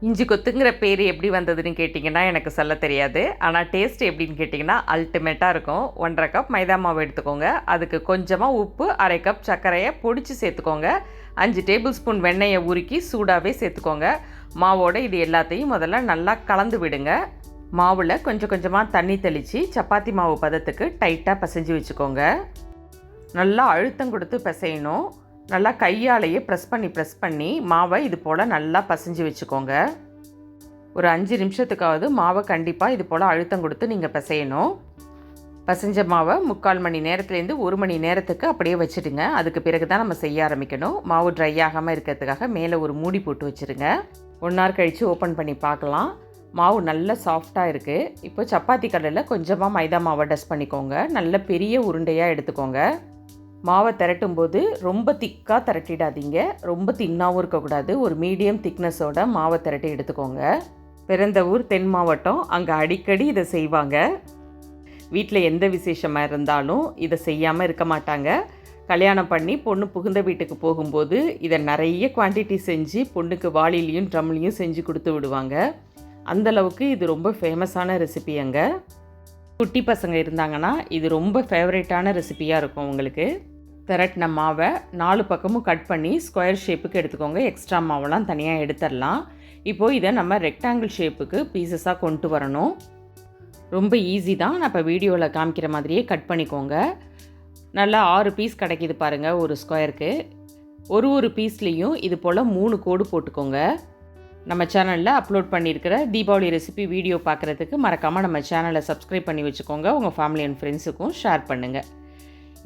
இஞ்சி கொத்துங்கிற பேர் எப்படி வந்ததுன்னு கேட்டிங்கன்னா எனக்கு சொல்ல தெரியாது. ஆனால் டேஸ்ட் எப்படின்னு கேட்டிங்கன்னா அல்டிமேட்டாக இருக்கும். ஒன்றரை கப் மைதா மாவு எடுத்துக்கோங்க. அதுக்கு கொஞ்சமாக உப்பு அரை கப் சர்க்கரையை பொடிச்சு சேர்த்துக்கோங்க. அஞ்சு டேபிள் ஸ்பூன் வெண்ணெயை உருக்கி சூடாகவே சேர்த்துக்கோங்க. மாவோட இது எல்லாத்தையும் முதல்ல நல்லா கலந்து விடுங்க. மாவில் கொஞ்சம் கொஞ்சமாக தண்ணி தெளித்து சப்பாத்தி மாவு பதத்துக்கு டைட்டாக பிசைஞ்சு வச்சுக்கோங்க. நல்லா அழுத்தம் கொடுத்து பிசையணும். நல்லா கையாலேயே ப்ரெஸ் பண்ணி ப்ரெஸ் பண்ணி மாவை இது போல் நல்லா பசைஞ்சு வச்சுக்கோங்க. ஒரு அஞ்சு நிமிஷத்துக்காவது மாவை கண்டிப்பாக இது போல் அழுத்தம் கொடுத்து நீங்கள் பிசையணும். பசைஞ்ச மாவை முக்கால் மணி நேரத்துலேருந்து ஒரு மணி நேரத்துக்கு அப்படியே வச்சுடுங்க. அதுக்கு பிறகு தான் நம்ம செய்ய ஆரம்பிக்கணும். மாவு ட்ரை ஆகாமல் இருக்கிறதுக்காக மேலே ஒரு மூடி போட்டு வச்சுருங்க ஒன் ஹவர் கழித்து ஓப்பன் பண்ணி பார்க்கலாம். மாவு நல்ல சாஃப்டாக இருக்குது இப்போ சப்பாத்தி கடலில் கொஞ்சமாக மைதா மாவை டஸ்ட் பண்ணிக்கோங்க. நல்ல பெரிய உருண்டையாக எடுத்துக்கோங்க. மாவை திரட்டும் போது ரொம்ப திக்காக திரட்டிடாதீங்க. ரொம்ப தின்னாகவும் இருக்கக்கூடாது. ஒரு மீடியம் திக்னஸோட மாவை திரட்டி எடுத்துக்கோங்க. பிறந்த ஊர் தென் மாவட்டம். அங்கே அடிக்கடி இதை செய்வாங்க. வீட்டில் எந்த விசேஷமாக இருந்தாலும் இதை செய்யாமல் இருக்க மாட்டாங்க. கல்யாணம் பண்ணி பொண்ணு புகுந்த வீட்டுக்கு போகும்போது இதை நிறைய குவான்டிட்டி செஞ்சு பொண்ணுக்கு வாளிலையும் ட்ரம்லையும் செஞ்சு கொடுத்து விடுவாங்க. அந்தளவுக்கு இது ரொம்ப ஃபேமஸான ரெசிபி அங்கே. குட்டி பசங்க இருந்தாங்கன்னா இது ரொம்ப ஃபேவரேட்டான ரெசிபியாக இருக்கும் உங்களுக்கு. திரட்டின மாவை நாலு பக்கமும் கட் பண்ணி ஸ்கொயர் ஷேப்புக்கு எடுத்துக்கோங்க. எக்ஸ்ட்ரா மாவெல்லாம் தனியாக எடுத்துடலாம். இப்போது இதை நம்ம ரெக்டாங்கிள் ஷேப்புக்கு பீசஸாக கொண்டு வரணும். ரொம்ப ஈஸி தான். நான் இப்போ வீடியோவில் காமிக்கிற மாதிரியே கட் பண்ணிக்கோங்க. நல்லா ஆறு பீஸ் கிடைக்கிது பாருங்கள் ஒரு ஸ்கொயருக்கு. ஒரு ஒரு பீஸ்லேயும் இது போல் மூணு கோடு போட்டுக்கோங்க. நம்ம சேனலில் அப்லோட் பண்ணியிருக்கிற தீபாவளி ரெசிபி வீடியோ பார்க்குறதுக்கு மறக்காமல் நம்ம சேனலை சப்ஸ்கிரைப் பண்ணி வச்சுக்கோங்க. உங்கள் ஃபேமிலி அண்ட் ஃப்ரெண்ட்ஸுக்கும் ஷேர் பண்ணுங்கள்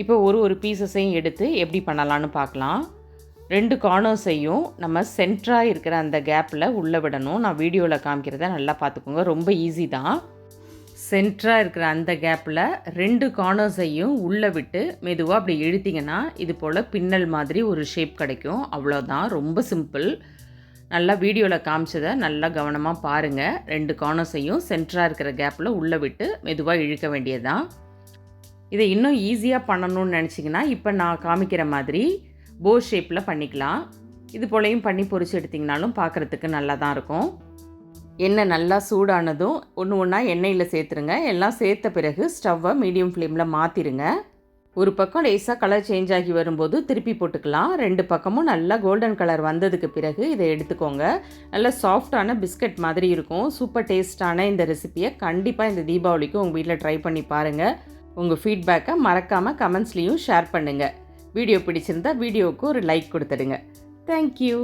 இப்போ ஒரு ஒரு பீசஸையும் எடுத்து எப்படி பண்ணலான்னு பார்க்கலாம். ரெண்டு கார்னர்ஸையும் நம்ம சென்டராக இருக்கிற அந்த கேப்பில் உள்ளே விடணும். நான் வீடியோவில் காமிக்கிறத நல்லா பார்த்துக்கோங்க. ரொம்ப ஈஸி தான். சென்டராக இருக்கிற அந்த கேப்பில் ரெண்டு கார்னர்ஸையும் உள்ளே விட்டு மெதுவாக அப்படி இழுத்திங்கன்னா இது போல் பின்னல் மாதிரி ஒரு ஷேப் கிடைக்கும். அவ்வளோதான் ரொம்ப சிம்பிள் நல்லா வீடியோவில் காமிச்சதை நல்லா கவனமாக பாருங்கள் ரெண்டு கார்னர்ஸையும் சென்டராக இருக்கிற கேப்பில் உள்ளே விட்டு மெதுவாக இழுக்க வேண்டியதுதான். இதை இன்னும் ஈஸியாக பண்ணணும்னு நினச்சிங்கன்னா இப்போ நான் காமிக்கிற மாதிரி போ ஷேப்பில் பண்ணிக்கலாம். இது போலையும் பண்ணி பொறிச்சு எடுத்திங்கனாலும் பார்க்குறதுக்கு நல்லா தான் இருக்கும். எண்ணெய் நல்லா சூடானதும் ஒன்று ஒன்றா எண்ணெயில் சேர்த்துருங்க. எல்லாம் சேர்த்த பிறகு ஸ்டவ்வை மீடியம் ஃப்ளேமில் மாற்றிடுங்க ஒரு பக்கம் லேசாக கலர் சேஞ்ச் ஆகி வரும்போது திருப்பி போட்டுக்கலாம். ரெண்டு பக்கமும் நல்லா கோல்டன் கலர் வந்ததுக்கு பிறகு இதை எடுத்துக்கோங்க. நல்லா சாஃப்டான பிஸ்கட் மாதிரி இருக்கும். சூப்பர் டேஸ்டான இந்த ரெசிப்பியை கண்டிப்பாக இந்த தீபாவளிக்கு உங்கள் வீட்டில் ட்ரை பண்ணி பாருங்கள் உங்கள் ஃபீட்பேக்கை மறக்காமல் கமெண்ட்ஸ்லேயும் ஷேர் பண்ணுங்கள் வீடியோ பிடிச்சிருந்தா வீடியோவுக்கு ஒரு லைக் கொடுத்துடுங்க. தேங்க்யூ